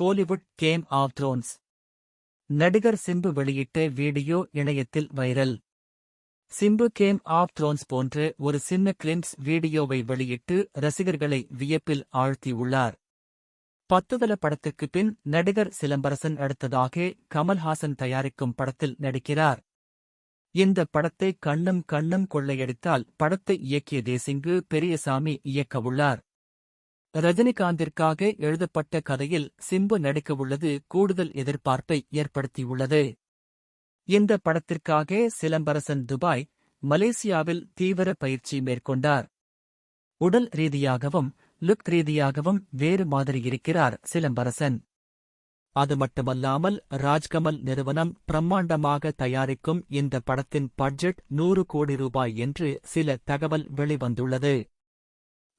Kollywood game of Thrones. நடிகர் சிம்பு வெளியிட்ட video இணையத்தில் viral. Simbu game of thrones போன்ற ஒரு சின்ன கிளிம்ஸ் வீடியோவை வெளியிட்டு ரசிகர்களை வியப்பில் ஆழ்த்தியுள்ளார். பத்துதல படத்துக்கு பின் நடிகர் சிலம்பரசன் அடுத்ததாக கமல்ஹாசன் தயாரிக்கும் படத்தில் நடிக்கிறார். இந்த படத்தை கண்ணும் கண்ணும் கொள்ளையடித்தால் படத்தை இயக்கிய தேசிங்கு பெரியசாமி இயக்கவுள்ளார். ரஜினிகாந்திற்காக எழுதப்பட்ட கதையில் சிம்பு நடிக்கவுள்ளது கூடுதல் எதிர்பார்ப்பை ஏற்படுத்தியுள்ளது. இந்த படத்திற்காக சிலம்பரசன் துபாய் மலேசியாவில் தீவிர பயிற்சி மேற்கொண்டார். உடல் ரீதியாகவும் லுக் ரீதியாகவும் வேறு மாதிரி இருக்கிறார் சிலம்பரசன். அது மட்டுமல்லாமல் ராஜ்கமல் நிறுவனம் பிரம்மாண்டமாக தயாரிக்கும் இந்த படத்தின் பட்ஜெட் நூறு கோடி ரூபாய் என்று சில தகவல் வெளிவந்துள்ளது.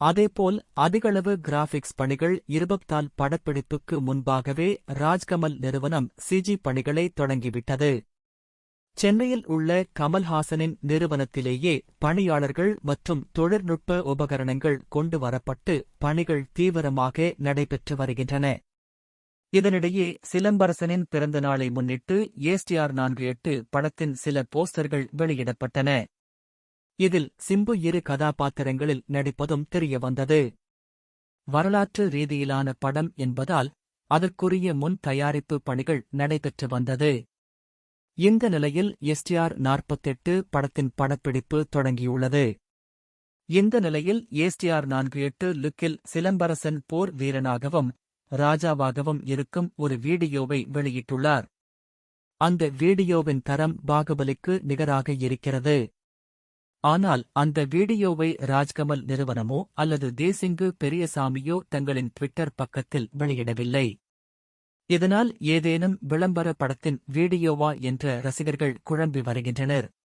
அதேபோல் அதிகளவு கிராபிக்ஸ் பணிகள் இருபத்தால் படப்பிடிப்புக்கு முன்பாகவே ராஜ்கமல் நிறுவனம் சிஜி பணிகளை தொடங்கிவிட்டது. சென்னையில் உள்ள கமல்ஹாசனின் நிறுவனத்திலேயே பணியாளர்கள் மற்றும் தொழில்நுட்ப உபகரணங்கள் கொண்டு வரப்பட்டு பணிகள் தீவிரமாக நடைபெற்று வருகின்றன. இதனிடையே சிலம்பரசனின் பிறந்தநாளை முன்னிட்டு ஏஸ்டிஆர் நான்கு எட்டு படத்தின் சில போஸ்டர்கள் வெளியிடப்பட்டன. இதில் சிம்பு இரு கதாபாத்திரங்களில் நடிப்பதும் தெரியவந்தது வரலாற்று ரீதியிலான படம் என்பதால் அதற்குரிய முன் தயாரிப்பு பணிகள் நடைபெற்று வந்தது. இந்த நிலையில் எஸ்டிஆர் நாற்பத்தெட்டு படத்தின் படப்பிடிப்பு தொடங்கியுள்ளது. இந்த நிலையில் எஸ்டிஆர் நான்கு எட்டு லுக்கில் சிலம்பரசன் போர் வீரனாகவும் ராஜாவாகவும் இருக்கும் ஒரு வீடியோவை வெளியிட்டுள்ளார். அந்த வீடியோவின் தரம் பாகுபலிக்கு நிகராக இருக்கிறது. ஆனால் அந்த வீடியோவை ராஜ்கமல் நிறுவனமோ அல்லது தேசிங்கு பெரியசாமியோ தங்களின் ட்விட்டர் பக்கத்தில் வெளியிடவில்லை. இதனால் ஏதேனும் விளம்பர படத்தின் வீடியோவா என்ற ரசிகர்கள் குழம்பி வருகின்றனர்.